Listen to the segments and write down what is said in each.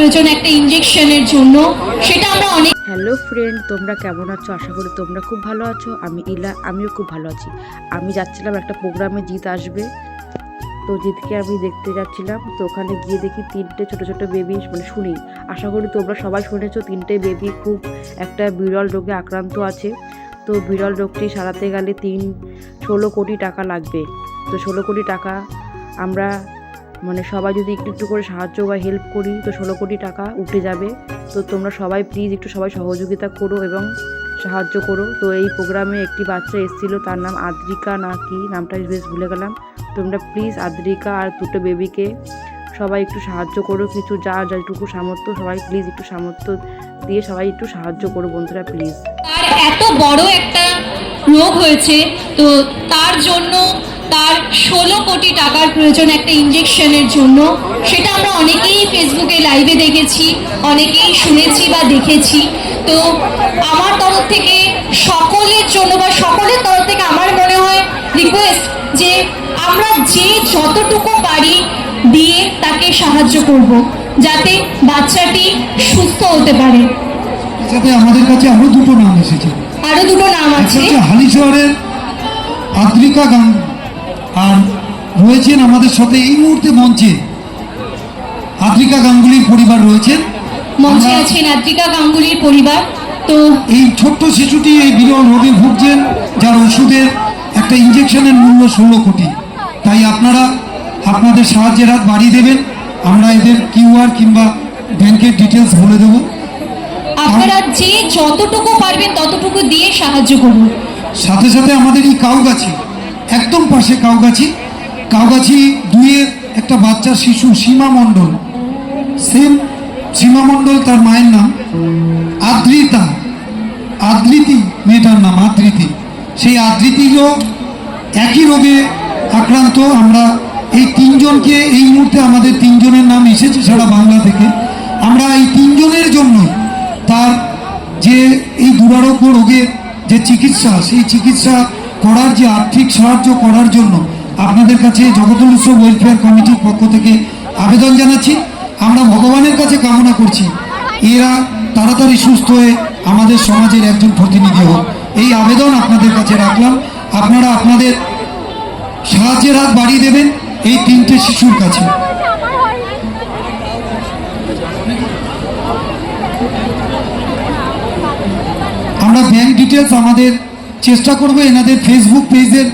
প্রয়োজন একটা ইঞ্জেকশনের জন্য, সেটা আমরা অনেক হ্যালো ফ্রেন্ড তোমরা কেমন আছো? আশা করি তোমরা খুব ভালো আছো। আমি ইলা, আমিও খুব ভালো আছি। আমি যাচ্ছিলাম একটা প্রোগ্রামে জিৎ আসবে। তো জিৎকে আমি দেখতে যাচ্ছিলাম। তো ওখানে গিয়ে দেখি তিনটে ছোট ছোট বেবি মানে শুনি। আশা করি তোমরা সবাই শুনেছো, তিনটে বেবি খুব একটা বিরল রোগে আক্রান্ত আছে। তো বিরল রোগটি সারাতে গেলে তিন, ষোলো কোটি টাকা লাগবে। তো ষোলো কোটি টাকা আমরা মানে সবাই যদি একটু একটু করে সাহায্য বা হেল্প করি, তো ষোলো কোটি টাকা উঠে যাবে। তো তোমরা সবাই প্লিজ একটু সবাই সহযোগিতা করো এবং সাহায্য করো। তো এই প্রোগ্রামে একটি বাচ্চা এসেছিল, তার নাম আদ্রিকা না কি নামটা বেশ ভুলে গেলাম। তোমরা প্লিজ আদ্রিকা আর দুটো বেবিকে সবাই একটু সাহায্য করো। কিছু যা যেটুকু সামর্থ্য, সবাই প্লিজ একটু সামর্থ্য দিয়ে সবাই একটু সাহায্য করো বন্ধুরা প্লিজ তার এত বড় একটা রোগ হয়েছে, তো তার জন্য তার ষোলো কোটি টাকার প্রয়োজন একটা ইঞ্জেকশনের জন্য। সেটা আমরা অনেকেই ফেসবুকে লাইভে দেখেছি অনেকেই শুনেছি বা দেখেছি। তো আমার তরফ থেকে সকলের জন্য বা সকলের তরফ থেকে আমার মনে হয় রিকোয়েস্ট যে আমরা যে যতটুকু পারি দিয়ে তাকে সাহায্য করব যাতে বাচ্চাটি সুস্থ হতে পারে। সাথে আমাদের কাছে আরও দুটো নাম এসেছে। আরও দুটো নাম আছে। হালিশহরের আদ্রিকা গান আর রয়েছেন আমাদের সাথে এই মুহূর্তে মঞ্চে আদ্রিকা গাঙ্গুলির পরিবার রয়েছেন। মঞ্চে আছেন আদ্রিকা গাঙ্গুলির পরিবার। তো এই ছোট্ট শিশুটি এই বিরল রোগে ভুগছেন যার ওষুধের একটা ইঞ্জেকশনের মূল্য ষোলো কোটি। তাই আপনারা আপনাদের সাহায্যের হাত বাড়িয়ে দেবেন। আমরা এদের কিউআর কিংবা ব্যাংকের ডিটেলস বলে দেবো। আপনারা যে যতটুকু পারবেন ততটুকু দিয়ে সাহায্য করুন। সাথে সাথে আমাদের এই কাউগাছি একদম পাশে কাউগাছি। কাউগাছি দুইয়ের একটা বাচ্চা শিশু সীমা মণ্ডল। সেম সীমা মণ্ডল তার মায়ের নাম। আদ্রিতা। আদ্রিতি, মেয়েটার নাম আদ্রিতি। সেই আদ্রিতিরও একই রোগে আক্রান্ত। আমরা এই তিনজনকে এই মুহূর্তে আমাদের তিনজনের নাম এসেছে সারা বাংলা থেকে। আমরা এই তিনজনের জন্য তার যে এই দুরারোগ্য রোগের যে চিকিৎসা, সেই চিকিৎসা করার যে আর্থিক সাহায্য করার জন্য আপনাদের কাছে জগতুল উৎসব ওয়েলফেয়ার কমিটির পক্ষ থেকে আবেদন জানাচ্ছি। আমরা ভগবানের কাছে কামনা করছি। এরা তাড়াতাড়ি সুস্থ হয়ে আমাদের সমাজের একজন প্রতিনিধি হোক। এই আবেদন আপনাদের কাছে রাখলাম। আপনারা আপনাদের সাহায্যের হাত বাড়িয়ে দেবেন এই তিনটে শিশুর কাছে। আমরা ব্যাংক ডিটেলস আমাদের চেষ্টা করব এনাদের ফেসবুক পেজের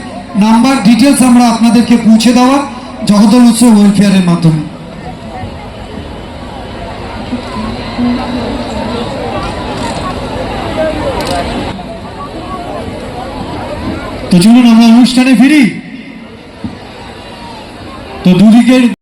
নাম্বার ডিটেলস আমরা আপনাদেরকে পৌঁছে দেওয়া জগদল উৎসব ওয়েলফেয়ারের মাধ্যমে। তো চলুন, আমরা অনুষ্ঠানে ফিরি। তো দুদিকের